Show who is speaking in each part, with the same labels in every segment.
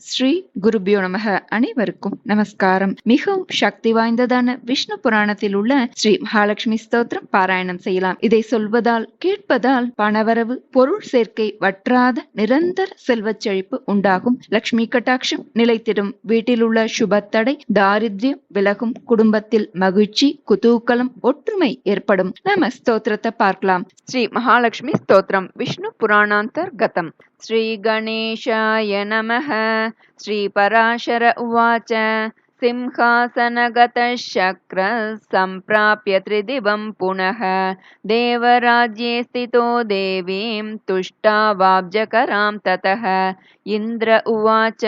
Speaker 1: ஸ்ரீ குருபியோ நமக. அனைவருக்கும் நமஸ்காரம். மிகவும் சக்தி வாய்ந்ததான விஷ்ணு புராணத்தில் உள்ள ஸ்ரீ மகாலட்சுமி ஸ்தோத்திரம் பாராயணம் செய்யலாம். இதை சொல்வதால் கேட்பதால் பணவரவு பொருள் சேர்க்கை வற்றாத நிரந்தர செல்வச் செழிப்பு உண்டாகும். லட்சுமி கட்டாட்சம் நிலைத்திடும். வீட்டில் உள்ள சுபத்தடை தாரித்யம் விலகும். குடும்பத்தில் மகிழ்ச்சி குதூக்கலம் ஒற்றுமை ஏற்படும். நம்ம ஸ்தோத்திரத்தை பார்க்கலாம். ஸ்ரீ மகாலட்சுமி ஸ்தோத்திரம். விஷ்ணு புராணாந்தர் கதம் श्रीगणेशाय नमः। श्रीपराशर उवाच। सिंहासनगतः शक्रः सम्प्राप्य त्रिदिवं पुनः देवराज्ये स्थितो देवीं तुष्टावाब्जकरां ततः। इन्द्र उवाच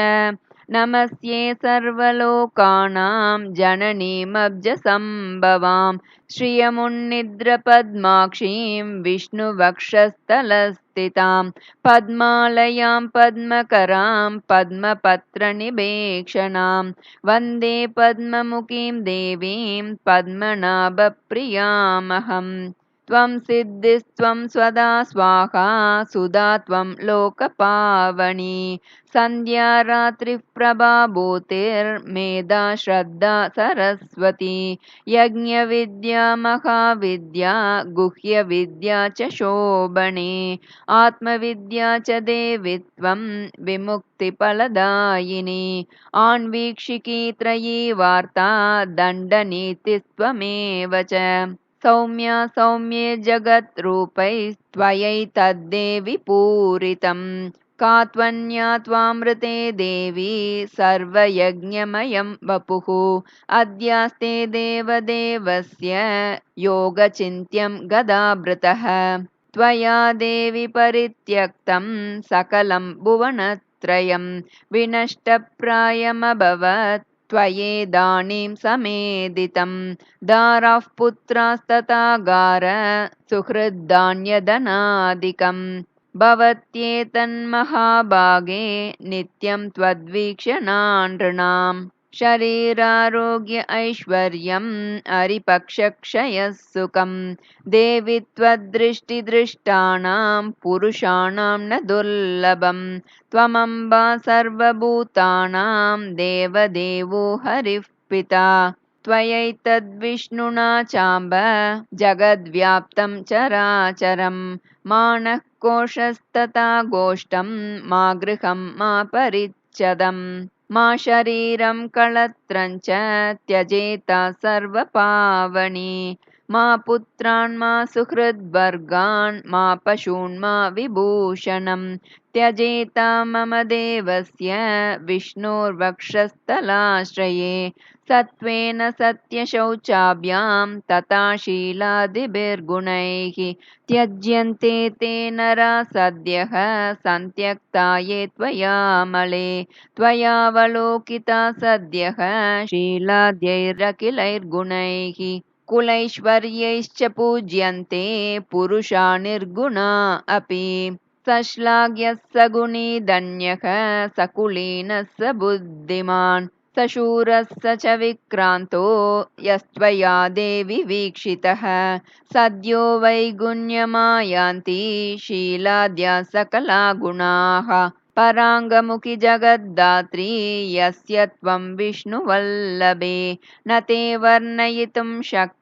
Speaker 1: नमस्ये सर्वलोकानां जननीमब्जसम्भवां श्रियमुन्निद्रपद्माक्षीं विष्णुवक्षस्थलस्थितां पद्मालयां पद्मकरां पद्मपत्रनिभेक्षणां वन्दे पद्ममुखीं देवीं पद्मनाभप्रियामहम् त्वं सिद्धिस्त्वं स्वदा स्वाहा सुधा त्वं लोकपावनी। सन्ध्या रात्रिप्रभा भूतिर्मेधा श्रद्धा सरस्वती। यज्ञविद्या महाविद्या गुह्यविद्या च शोभने। आत्मविद्या च देवि त्वं विमुक्तिफलदायिनी। आन्वीक्षिकी त्रयी वार्ता दण्डनीतिस्त्वमेव च सौम्या सौम्ये जगद्रूपैस्त्वयैतद्देवि पूरितं का त्वन्या त्वामृते देवी सर्वयज्ञमयं वपुः। अद्यास्ते देवदेवस्य योगचिन्त्यं गदाभृतः त्वया देवि परित्यक्तं सकलं भुवनत्रयं विनष्टप्रायमभवत् त्वयेदानीं समेदितं। दाराः पुत्रास्तथा गार सुहृद्धान्यधनादिकम् भवत्येतन्महाभागे नित्यं त्वद्वीक्षणानृणाम् शरीरारोग्य ऐश्वर्यम् हरिपक्षक्षयः सुखं देवि त्वद्दृष्टिदृष्टानां पुरुषाणां न दुर्लभं त्वमम्बा सर्वभूतानां देवदेवो हरिः पिता। त्वयैतद्विष्णुना चाम्ब जगद्व्याप्तं चराचरं मा नः कोशस्तथा गोष्ठं मा गृहं मा परिच्छदम् मा शरीरं कळत्रं च त्यजेता सर्वपावनी। मा पुत्रान् मा सुहृद्वर्गान् मा पशून् मा विभूषणं। त्यजेता मम देवस्य विष्णोर्वक्षस्थलाश्रये सत्त्वेन सत्यशौचाभ्यां तथा शीलादिभिर्गुणैः त्यज्यन्ते ते नरा सद्यः सन्त्यक्ता ये त्वयामले त्वयावलोकिता सद्यः शीलाद्यैरखिलैर्गुणैः। कुलैश्वर्यैश्च पूज्यन्ते पुरुषा निर्गुणा अपि। सश्लाघ्यः सगुणी धन्यः सकुलीनः स बुद्धिमान् स च विक्रान्तो यस्त्वया देवि वीक्षितः। सद्यो वैगुण्यमायान्ति शीलाद्या सकला गुणाः पराङ्गमुखि जगद्दात्री यस्य त्वं विष्णुवल्लभे। न ते वर्णयितुं शक्ता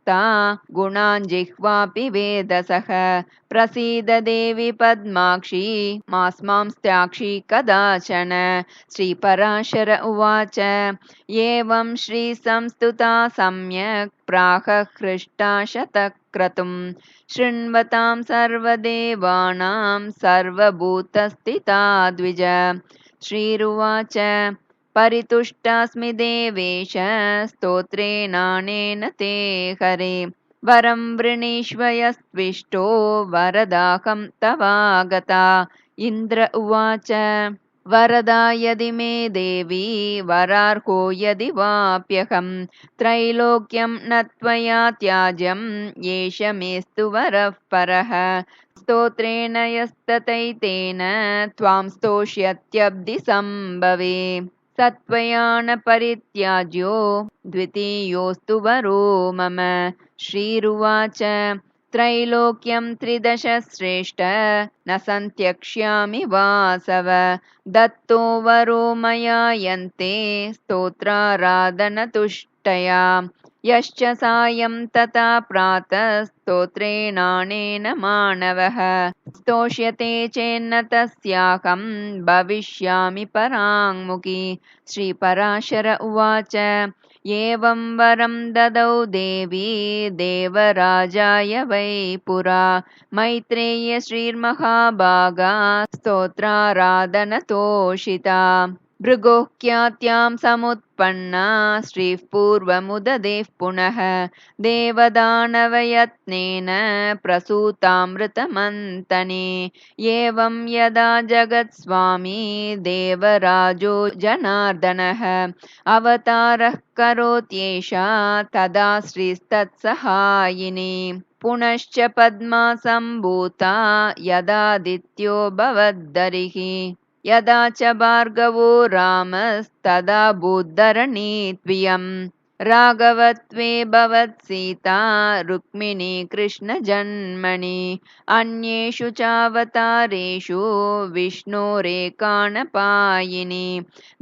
Speaker 1: गुणान् जिह्वापि वेदसः। प्रसीद देवि पद्माक्षी मास्मांस्त्याक्षी कदाचन। श्रीपराशर उवाच एवं श्रीसंस्तुता सम्यक् प्राह हृष्टा शतक्रतुं शृण्वतां सर्वदेवानां सर्वभूतस्थिता द्विज श्रीरुवाच परितुष्टास्मि देवेश स्तोत्रेणानेन ते हरे। वरं वृणीष्व यस्त्विष्टो वरदाहं तवागता। इन्द्र उवाच वरदा यदि मे देवी वरार्हो यदि वाप्यहं। त्रैलोक्यं न त्वया त्याज्यं एष मेस्तु वरः परः। स्तोत्रेण यस्ततैतेन त्वां स्तोष्यत्यब्धिसम्भवे सत्त्वया न परित्याज्यो द्वितीयोऽस्तु वरो मम। श्रीरुवाच त्रैलोक्यं त्रिदश श्रेष्ठ न सन्त्यक्ष्यामि वासव। दत्तो वरो मया यन्ते स्तोत्राराधनतुष्टया यश्च सायं तथा प्रातः स्तोत्रेणानेन मानवः। स्तोष्यते चेन्न तस्याहं भविष्यामि पराङ्मुखी। श्रीपराशर उवाच एवं वरं ददौ देवी देवराजाय वै पुरा। मैत्रेय श्रीर्महाभागा स्तोत्राराधनतोषिता भृगोह्यात्यां समुत्पन्ना श्रीः पूर्वमुददेः पुनः देवदानवयत्नेन प्रसूतामृतमन्तने। एवं यदा जगत्स्वामी देवराजो जनार्दनः अवतारः करोत्येषा तदा श्रीस्तत्सहायिनी पुनश्च पद्मा सम्भूता यदादित्यो भवद्दरिः यदा च भार्गवो रामस्तदा भूद्धरणी त्वियम् राघवत्वे भवत्सीता रुक्मिणी कृष्णजन्मनि अन्येषु चावतारेषु विष्णोरेकाणपायिनि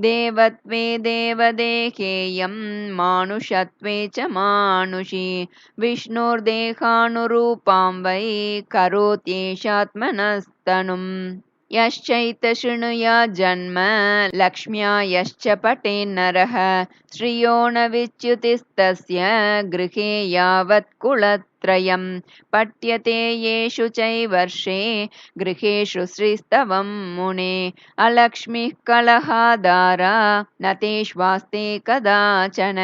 Speaker 1: देवत्वे देवदेहेयं मानुषत्वे च मानुषी। विष्णोर्देहानुरूपां वै करोत्येषात्मनस्तनुम् यश्चैत शृणुया जन्म लक्ष्म्या यश्च पटेन्नरः श्रियो न विच्युतिस्तस्य गृहे यावत् कुलत्रयं पठ्यते येषु चैवर्षे गृहेषु श्रीस्तवं मुने। अलक्ष्मीः कलहादारा न तेष्वास्ते कदाचन।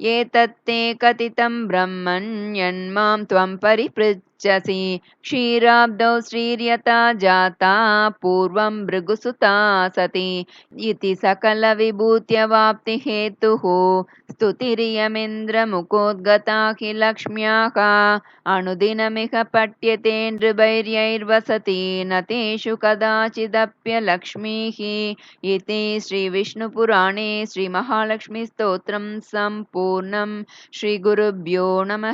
Speaker 1: एतत्ते कथितं ब्रह्मण्यन्मां त्वं परिपृच्छसि। क्षीराब्दौ श्रीर्यता जाता पूर्वं भृगुसुता सति। इति सकलविभूत्यवाप्तिहेतुः। स्तुतिरियमिन्द्रमुखोद्गता हि लक्ष्म्याः अनुदिनमिह पठ्यते नृभैर्यैर्वसति न तेषु कदाचिदप्यलक्ष्मीः इति श्रीविष्णुपुराणे श्रीमहालक्ष्मीस्तोत्रं सम्पूर्णं ஸ்ரீகுருப்யோ நம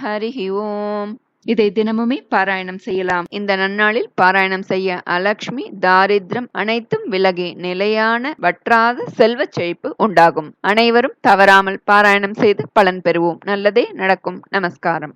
Speaker 1: ஹரிஹி ஓம் இதை தினமுமே பாராயணம் செய்யலாம் இந்த நன்னாளில் பாராயணம் செய்ய அலக்ஷ்மி தாரித்ரம் அனைத்தும் விலகி நிலையான வற்றாத செல்வ செழிப்பு உண்டாகும் அனைவரும் தவறாமல் பாராயணம் செய்து பலன் பெறுவோம் நல்லதே நடக்கும் நமஸ்காரம்